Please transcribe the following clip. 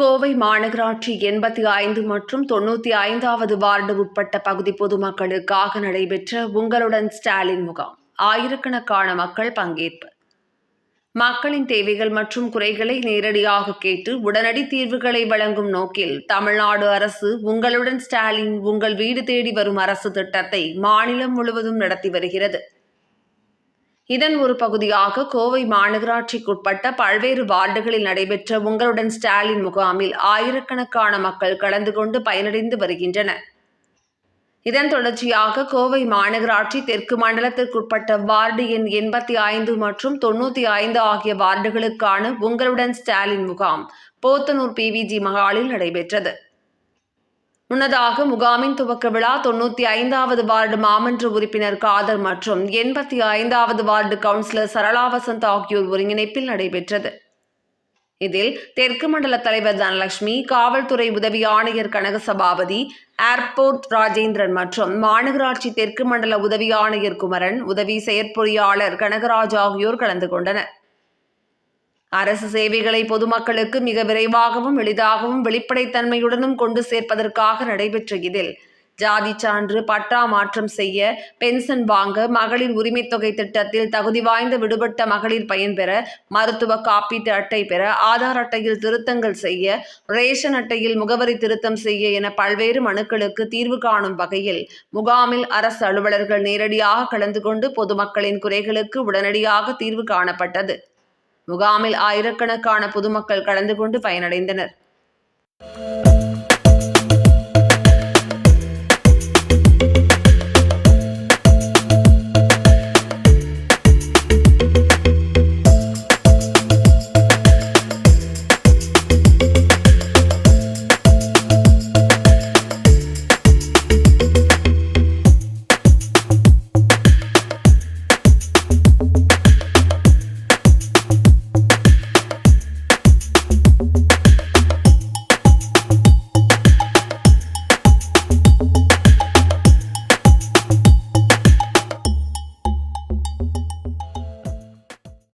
கோவை மாநகராட்சி எண்பத்தி ஐந்து மற்றும் தொண்ணூற்றி ஐந்தாவது வார்டு உட்பட்ட பகுதி பொதுமக்களுக்காக நடைபெற்ற உங்களுடன் ஸ்டாலின் முகாம். ஆயிரக்கணக்கான மக்கள் பங்கேற்பு. மக்களின் தேவைகள் மற்றும் குறைகளை நேரடியாக கேட்டு உடனடி தீர்வுகளை வழங்கும் நோக்கில் தமிழ்நாடு அரசு உங்களுடன் ஸ்டாலின் உங்கள் வீடு தேடி வரும் அரசு திட்டத்தை மாநிலம் முழுவதும் நடத்தி வருகிறது. இதன் ஒரு பகுதியாக கோவை மாநகராட்சிக்குட்பட்ட பல்வேறு வார்டுகளில் நடைபெற்ற உங்களுடன் ஸ்டாலின் முகாமில் ஆயிரக்கணக்கான மக்கள் கலந்து கொண்டு பயனடைந்து வருகின்றனர். இதன் தொடர்ச்சியாக கோவை மாநகராட்சி தெற்கு மண்டலத்திற்குட்பட்ட வார்டு எண் எண்பத்தி ஐந்து மற்றும் தொண்ணூற்றி ஐந்து ஆகிய வார்டுகளுக்கான உங்களுடன் ஸ்டாலின் முகாம் போத்தனூர் பிவிஜி மகாலில் நடைபெற்றது. முன்னதாக முகாமின் துவக்க விழா தொண்ணூற்றி ஐந்தாவது வார்டு மாமன்ற உறுப்பினர் காதர் மற்றும் எண்பத்தி ஐந்தாவது வார்டு கவுன்சிலர் சரளா வசந்த் ஆகியோர் ஒருங்கிணைப்பில் நடைபெற்றது. இதில் தெற்கு மண்டல தலைவர் தனலட்சுமி காவல்துறை உதவி ஆணையர் கனகசபாபதி ஏர்போர்ட் ராஜேந்திரன் மற்றும் மாநகராட்சி தெற்கு மண்டல உதவி ஆணையர் குமரன் உதவி செயற்பொறியாளர் கனகராஜ் ஆகியோர் கலந்து கொண்டனர். அரசு சேவைகளை பொதுமக்களுக்கு மிக விரைவாகவும் எளிதாகவும் வெளிப்படைத்தன்மையுடனும் கொண்டு சேர்ப்பதற்காக நடைபெற்ற இதில் ஜாதி சான்று பட்டா மாற்றம் செய்ய பென்ஷன் வாங்க மகளிர் உரிமைத் தொகை திட்டத்தில் தகுதி வாய்ந்த விடுபட்ட மகளிர் பயன்பெற மருத்துவ காப்பீட்டு அட்டை பெற ஆதார் அட்டையில் திருத்தங்கள் செய்ய ரேஷன் அட்டையில் முகவரி திருத்தம் செய்ய என பல்வேறு மனுக்களுக்கு தீர்வு காணும் வகையில் முகாமில் அரசு அலுவலர்கள் நேரடியாக கலந்து கொண்டு பொதுமக்களின் குறைகளுக்கு உடனடியாக தீர்வு காணப்பட்டது. முகாமில் ஆயிரக்கணக்கான பொதுமக்கள் கலந்து கொண்டு பயனடைந்தனர்.